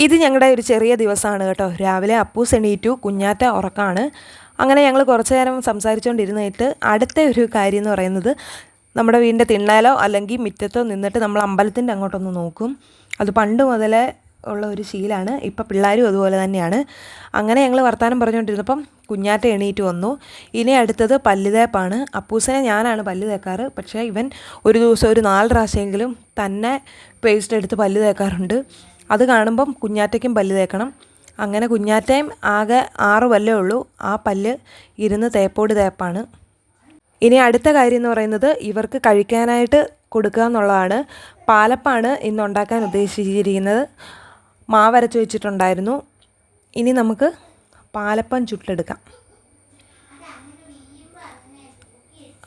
ഇത് ഞങ്ങളുടെ ഒരു ചെറിയ ദിവസമാണ് കേട്ടോ. രാവിലെ അപ്പൂസ് എണീറ്റു കുഞ്ഞാറ്റ ഉറക്കാണ്. അങ്ങനെ ഞങ്ങൾ കുറച്ച് നേരം സംസാരിച്ചുകൊണ്ടിരുന്നിട്ട് അടുത്ത ഒരു കാര്യം എന്ന് പറയുന്നത് നമ്മുടെ വീടിന്റെ തിണ്ണാലോ അല്ലെങ്കിൽ മുറ്റത്തോ നിന്നിട്ട് നമ്മൾ അമ്പലത്തിന്റെ അങ്ങോട്ടൊന്ന് നോക്കും. അത് പണ്ട് മുതലേ ഉള്ള ഒരു ശീലമാണ് ഇപ്പം പിള്ളേരും അതുപോലെ തന്നെയാണ്. അങ്ങനെ ഞങ്ങൾ വർത്തമാനം പറഞ്ഞുകൊണ്ടിരുന്നപ്പം കുഞ്ഞാറ്റ എണീറ്റ് വന്നു. ഇനി അടുത്തത് പല്ലുതേപ്പാണ്. അപ്പൂസനെ ഞാനാണ് പല്ല് തേക്കാറ്. പക്ഷേ ഇവൻ ഒരു ദിവസം ഒരു നാല് പ്രാവശ്യമെങ്കിലും തന്നെ പേസ്റ്റ് എടുത്ത് പല്ല് തേക്കാറുണ്ട്. അത് കാണുമ്പം കുഞ്ഞാറ്റയ്ക്കും പല്ല് തേക്കണം. അങ്ങനെ കുഞ്ഞാറ്റയും ആകെ ആറ് പല്ലേ ഉള്ളൂ. ആ പല്ല് ഇരുന്ന് തേപ്പോട് തേപ്പാണ്. ഇനി അടുത്ത കാര്യം എന്ന് പറയുന്നത് ഇവർക്ക് കഴിക്കാനായിട്ട് കൊടുക്കുക എന്നുള്ളതാണ്. പാലപ്പാണ് ഇന്ന് ഉണ്ടാക്കാൻ ഉദ്ദേശിച്ചിരിക്കുന്നത്. മാവരച്ച് വെച്ചിട്ടുണ്ടായിരുന്നു. ഇനി നമുക്ക് പാലപ്പം ചുട്ടെടുക്കാം.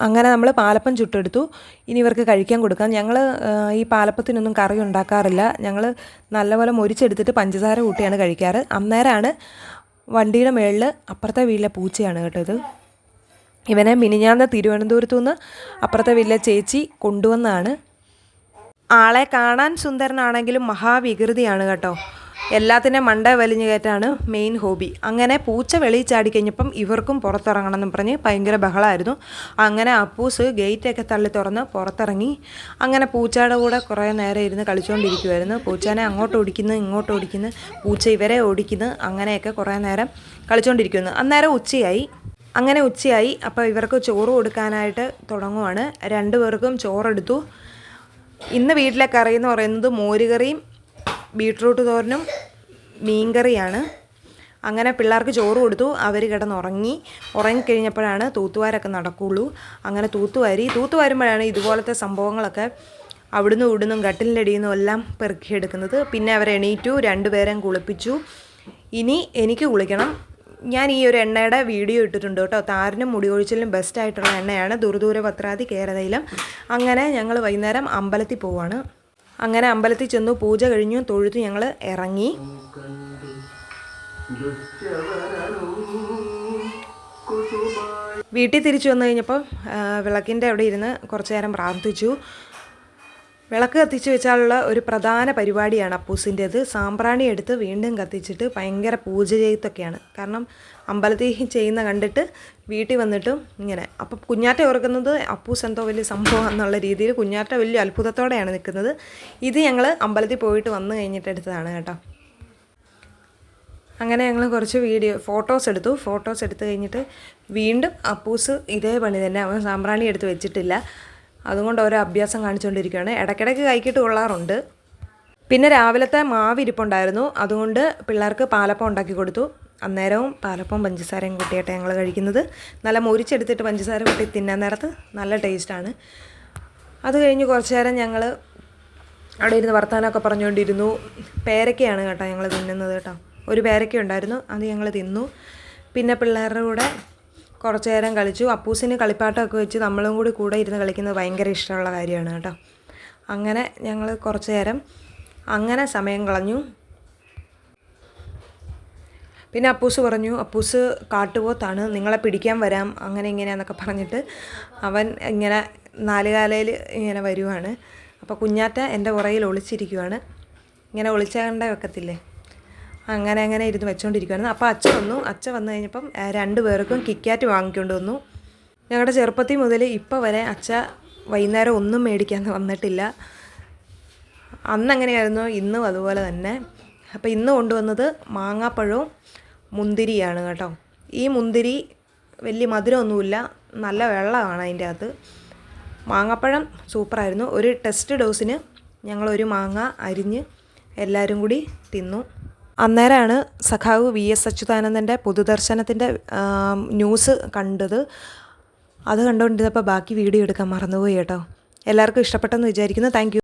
അങ്ങനെ നമ്മൾ പാലപ്പം ചുട്ടെടുത്തു. ഇനി ഇവർക്ക് കഴിക്കാൻ കൊടുക്കാം. ഞങ്ങൾ ഈ പാലപ്പത്തിനൊന്നും കറി ഉണ്ടാക്കാറില്ല. ഞങ്ങൾ നല്ലപോലെ മൊരിച്ചെടുത്തിട്ട് പഞ്ചസാര കൂട്ടിയാണ് കഴിക്കാറ്. അന്നേരമാണ് വണ്ടിയുടെ മേളിൽ അപ്പുറത്തെ വീട്ടിലെ പൂച്ചയാണ് കേട്ടോ ഇത്. ഇവനെ മിനിഞ്ഞാന്ന് തിരുവനന്തപുരത്തു നിന്ന് അപ്പുറത്തെ വീട്ടിലെ ചേച്ചി കൊണ്ടുവന്നാണ് ആളെ കാണാൻ സുന്ദരനാണെങ്കിലും മഹാവികൃതിയാണ് കേട്ടോ. എല്ലാത്തിനെ മണ്ട വലിഞ്ഞു കയറ്റാണ് മെയിൻ ഹോബി അങ്ങനെ പൂച്ച വെളിയിൽ ചാടി കഴിഞ്ഞപ്പം ഇവർക്കും പുറത്തിറങ്ങണം എന്ന് പറഞ്ഞ് ഭയങ്കര ബഹളമായിരുന്നു അങ്ങനെ അപ്പൂസ് ഗേറ്റൊക്കെ തള്ളി തുറന്ന് പുറത്തിറങ്ങി. അങ്ങനെ പൂച്ചയുടെ കൂടെ കുറേ നേരം ഇരുന്ന് കളിച്ചുകൊണ്ടിരിക്കുമായിരുന്നു പൂച്ചേനെ അങ്ങോട്ട് ഓടിക്കുന്നു ഇങ്ങോട്ട് ഓടിക്കുന്നു. പൂച്ച ഇവരെ ഓടിക്കുന്നു. അങ്ങനെയൊക്കെ കുറേ നേരം കളിച്ചുകൊണ്ടിരിക്കുന്നു അന്നേരം ഉച്ചയായി. അങ്ങനെ ഉച്ചയായി. അപ്പോൾ ഇവർക്ക് ചോറ് കൊടുക്കാനായിട്ട് തുടങ്ങുവാണ്. രണ്ടുപേർക്കും ചോറെടുത്തു. ഇന്ന് വീട്ടിലെ കറി എന്ന് പറയുന്നത് മോരുകറിയും ബീട്രൂട്ട് തോരനും മീൻകറിയാണ്. അങ്ങനെ പിള്ളേർക്ക് ചോറ് കൊടുത്തു. അവർ കിടന്നുറങ്ങി. ഉറങ്ങിക്കഴിഞ്ഞപ്പോഴാണ് തൂത്തുവാരൊക്കെ നടക്കുകയുള്ളൂ അങ്ങനെ തൂത്തുവാരി തൂത്തുവാരുമ്പോഴാണ് ഇതുപോലത്തെ സംഭവങ്ങളൊക്കെ അവിടുന്ന് ഇവിടുന്നും കട്ടിലിന്റെ നിന്നും എല്ലാം പെറുക്കിയെടുക്കുന്നത്. പിന്നെ അവർ എണീറ്റു രണ്ടുപേരെയും കുളിപ്പിച്ചു. ഇനി എനിക്ക് കുളിക്കണം. ഞാൻ ഈ ഒരു എണ്ണയുടെ വീഡിയോ ഇട്ടിട്ടുണ്ട് കേട്ടോ. താരനും മുടിയൊഴിച്ചിലും ബെസ്റ്റായിട്ടുള്ള എണ്ണയാണ്. ദുർദൂര പത്രാതി കേരതയിലും അങ്ങനെ ഞങ്ങൾ വൈകുന്നേരം അമ്പലത്തിൽ പോവാണ്. അങ്ങനെ അമ്പലത്തിൽ ചെന്നു പൂജ കഴിഞ്ഞു തൊഴുതു ഞങ്ങൾ ഇറങ്ങി. വീട്ടിൽ തിരിച്ചു വന്നു കഴിഞ്ഞപ്പോൾ വിളക്കിന്റെ അവിടെ ഇരുന്ന് കുറച്ചു നേരം പ്രാർത്ഥിച്ചു. വിളക്ക് കത്തിച്ച് വെച്ചാലുള്ള ഒരു പ്രധാന പരിപാടിയാണ് അപ്പൂസിന്റേത്. സാമ്പ്രാണി എടുത്ത് വീണ്ടും കത്തിച്ചിട്ട് ഭയങ്കര പൂജ ചെയ്തൊക്കെയാണ് കാരണം അമ്പലത്തിൽ ചെയ്യുന്ന കണ്ടിട്ട് വീട്ടിൽ വന്നിട്ടും ഇങ്ങനെ. അപ്പം കുഞ്ഞാറ്റ ഓർക്കുന്നത് അപ്പൂസ് എന്തോ വലിയ സംഭവം എന്നുള്ള രീതിയിൽ കുഞ്ഞാറ്റ വലിയ അത്ഭുതത്തോടെയാണ് നിൽക്കുന്നത്. ഇത് ഞങ്ങൾ അമ്പലത്തിൽ പോയിട്ട് വന്നു കഴിഞ്ഞിട്ട് എടുത്തതാണ് കേട്ടോ. അങ്ങനെ ഞങ്ങൾ കുറച്ച് വീഡിയോ ഫോട്ടോസ് എടുത്തു. ഫോട്ടോസ് എടുത്തു കഴിഞ്ഞിട്ട് വീണ്ടും അപ്പൂസ് ഇതേ പണി തന്നെ. അവൻ സാമ്പ്രാണി എടുത്ത് വെച്ചിട്ടില്ല. അതുകൊണ്ട് ഓരോ അഭ്യാസം കാണിച്ചുകൊണ്ടിരിക്കുകയാണ്. ഇടയ്ക്കിടയ്ക്ക് കൈക്കിട്ട് കൊള്ളാറുണ്ട്. പിന്നെ രാവിലത്തെ മാവ് ഇരിപ്പുണ്ടായിരുന്നു. അതുകൊണ്ട് പിള്ളേർക്ക് പാലപ്പം ഉണ്ടാക്കി കൊടുത്തു. അന്നേരവും പാലപ്പം പഞ്ചസാരയും കൂട്ടിയിട്ട് ഞങ്ങൾ കഴിക്കുന്നത്. നല്ല മുരിച്ചെടുത്തിട്ട് പഞ്ചസാര കൂട്ടി തിന്നാൻ നേരത്ത് നല്ല ടേസ്റ്റാണ്. അത് കഴിഞ്ഞ് കുറച്ച് നേരം ഞങ്ങൾ അവിടെ ഇരുന്ന് വർത്തമാനമൊക്കെ പറഞ്ഞുകൊണ്ടിരുന്നു. പേരക്കയാണ് കേട്ടോ ഞങ്ങൾ തിന്നുന്നത് കേട്ടോ. ഒരു പേരക്ക ഉണ്ടായിരുന്നു. അത് ഞങ്ങൾ തിന്നു. പിന്നെ പിള്ളേരുടെ കൂടെ കുറച്ച് നേരം കളിച്ചു. അപ്പൂസിന് കളിപ്പാട്ടമൊക്കെ വെച്ച് നമ്മളും കൂടി കൂടെ ഇരുന്ന് കളിക്കുന്നത് ഭയങ്കര ഇഷ്ടമുള്ള കാര്യമാണ് കേട്ടോ. അങ്ങനെ ഞങ്ങൾ കുറച്ച് നേരം അങ്ങനെ സമയം കളഞ്ഞു. പിന്നെ അപ്പൂസ് പറഞ്ഞു അപ്പൂസ് കാട്ടുപോത്താണ് നിങ്ങളെ പിടിക്കാൻ വരാം. അങ്ങനെ ഇങ്ങനെയാന്നൊക്കെ പറഞ്ഞിട്ട് അവൻ ഇങ്ങനെ നാലുകാലയിൽ ഇങ്ങനെ വരുവാണ്. അപ്പോൾ കുഞ്ഞാറ്റ എന്റെ പുറയിൽ ഒളിച്ചിരിക്കുവാണ്. ഇങ്ങനെ ഒളിച്ചാണ്ട വെക്കത്തില്ലേ? അങ്ങനെ അങ്ങനെ ഇരുന്ന് വെച്ചുകൊണ്ടിരിക്കുവായിരുന്നു അപ്പോൾ അച്ഛ വന്നു. അച്ഛ വന്നു കഴിഞ്ഞപ്പം രണ്ട് പേർക്കും കിക്കാറ്റ് വാങ്ങിക്കൊണ്ട് വന്നു. ഞങ്ങളുടെ ചെറുപ്പത്തിൽ മുതൽ ഇപ്പോൾ വരെ അച്ഛ വൈകുന്നേരം ഒന്നും മേടിക്കാൻ വന്നിട്ടില്ല. അന്ന് അങ്ങനെയായിരുന്നു ഇന്നും അതുപോലെ തന്നെ. അപ്പോൾ ഇന്ന് കൊണ്ടുവന്നത് മാങ്ങാപ്പഴവും മുന്തിരിയാണ് കേട്ടോ. ഈ മുന്തിരി വലിയ മധുരമൊന്നുമില്ല. നല്ല വെള്ളമാണ് അതിന്റെ അകത്ത്. മാങ്ങാപ്പഴം സൂപ്പറായിരുന്നു. ഒരു ടെസ്റ്റ് ഡോസിന് ഞങ്ങളൊരു മാങ്ങ അരിഞ്ഞ് എല്ലാവരും കൂടി തിന്നു. അന്നേരമാണ് സഖാവ് വി എസ് അച്യുതാനന്ദന്റെ പൊതുദർശനത്തിന്റെ ന്യൂസ് കണ്ടത്. അത് കണ്ടുകൊണ്ടിരുന്നപ്പോൾ ബാക്കി വീഡിയോ എടുക്കാൻ മറന്നുപോയി കേട്ടോ. എല്ലാവർക്കും ഇഷ്ടപ്പെട്ടെന്ന് വിചാരിക്കുന്നു. താങ്ക്